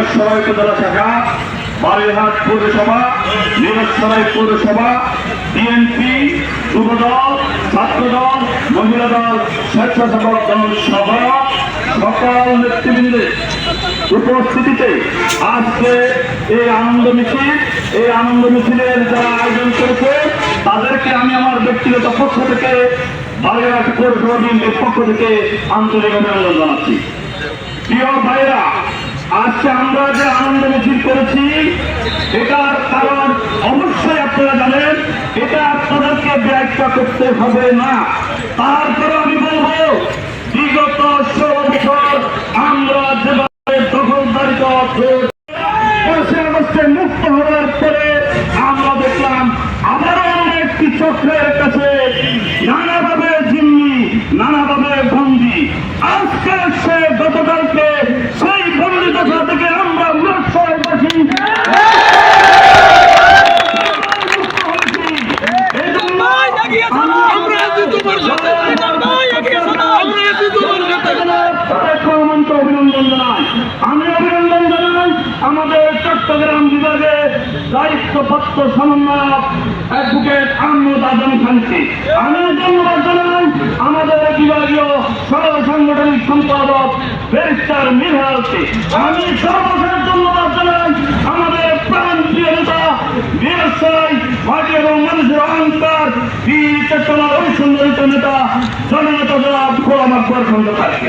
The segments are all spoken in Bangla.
নিরসরাই উপজেলা শাখা বালিহাট পৌরসভা নিরসরাই পৌরসভা বিএনপি যুবদল, ছাত্রদল মহিলা দল স্বেচ্ছাসেবক দল সহ সকল নেতৃবৃন্দের উপস্থিতিতে আজকে এই আনন্দ মিছিল, এই আনন্দ মিছিলের যারা আয়োজন করেছে, তাদেরকে আমি আমার ব্যক্তিগত পক্ষ থেকে বালিহাট পৌরসভা বিএনপির পক্ষ থেকে আন্তরিক অভিনন্দন জানাচ্ছি। প্রিয় ভাইরা আজকে আমরা যে আনন্দ মিছিল করেছি এটার কারণ অবশ্যই আপনারা জানেন, এটা আপনাদেরকে ব্যাখ্যা করতে হবে না। তারপরে আমি বলব, বিগত মুক্ত হওয়ার পরে আমরা দেখলাম, আবারও একটি চক্রের কাছে নানাভাবে জিম্মি, নানাভাবে বন্দি আজকে সে গতকালকে সেই বন্দি দশা থেকে আমরা মুক্তবাসী আমরা আছি তোমার সাথে নাই এগিয়ে চলো আমরা আছি তোমার সাথে মন্ত্র অভিনন্দন জানাই আমি অভিনন্দন জানাই আমাদের চট্টগ্রাম বিভাগে দায়িত্বপ্রাপ্ত সমন্বয়ক অ্যাডভোকেট আহমদ আজম খানকে। আমি ধন্যবাদ জানাই আমাদের বিভাগীয় সহ সাংগঠনিক সম্পাদক ব্যারিস্টার মিরহালকে। আমি সর্বশেষ ধন্যবাদ জানাই আমাদের প্রাণ প্রিয় নেতা বীরসাই মাটি এবং মানুষের অহংকার বীর চেতনার অভিসন্দরিত নেতা, জননেতা জনাব গোলাম আকবর খন্দকারকে।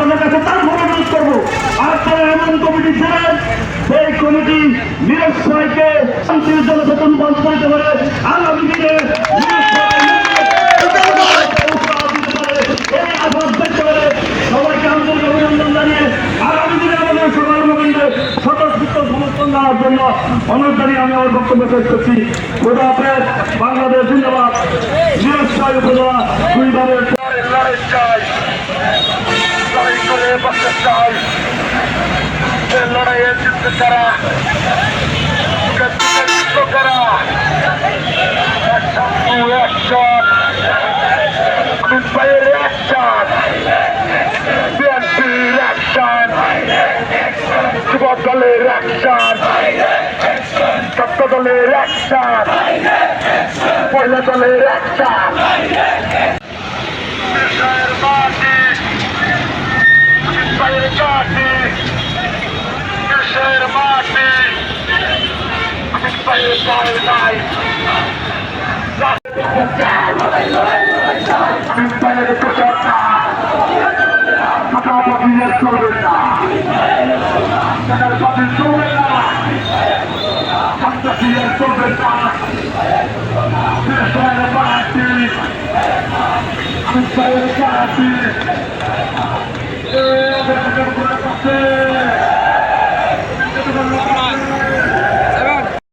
আপনাদের কাছে তার অনুরোধ করব আপনারা এমন কমিটি ছিলেন সেই কমিটি নিরস্বয়কে শান্তির জনসচেতন বন্ধ করতে পারে আগামী দিনে জানিয়ে জন্য জানিয়ে বাংলাদেশ জিন্দাবাদ নিরস্থায়ী উপজেলা দুইবারের চাই সে লড়াইয়ে জিততে তারা to action! Inspire action! বিএনপির অ্যাকশন যুবক দলের অ্যাকশন ছাত্র দলের অ্যাকশন মহিলা অ্যাকশন ইসরায়েল মাটি দেশের মাটি ইসরায়েল দল নাই ইসরায়েলের প্রচার না টাকা পাঠিয়ে চলবে না টাকার পাঠিয়ে চলবে না সন্ত্রাসীরা চলবে না দেশের মাটি ইসরায়েল মাটি এ করে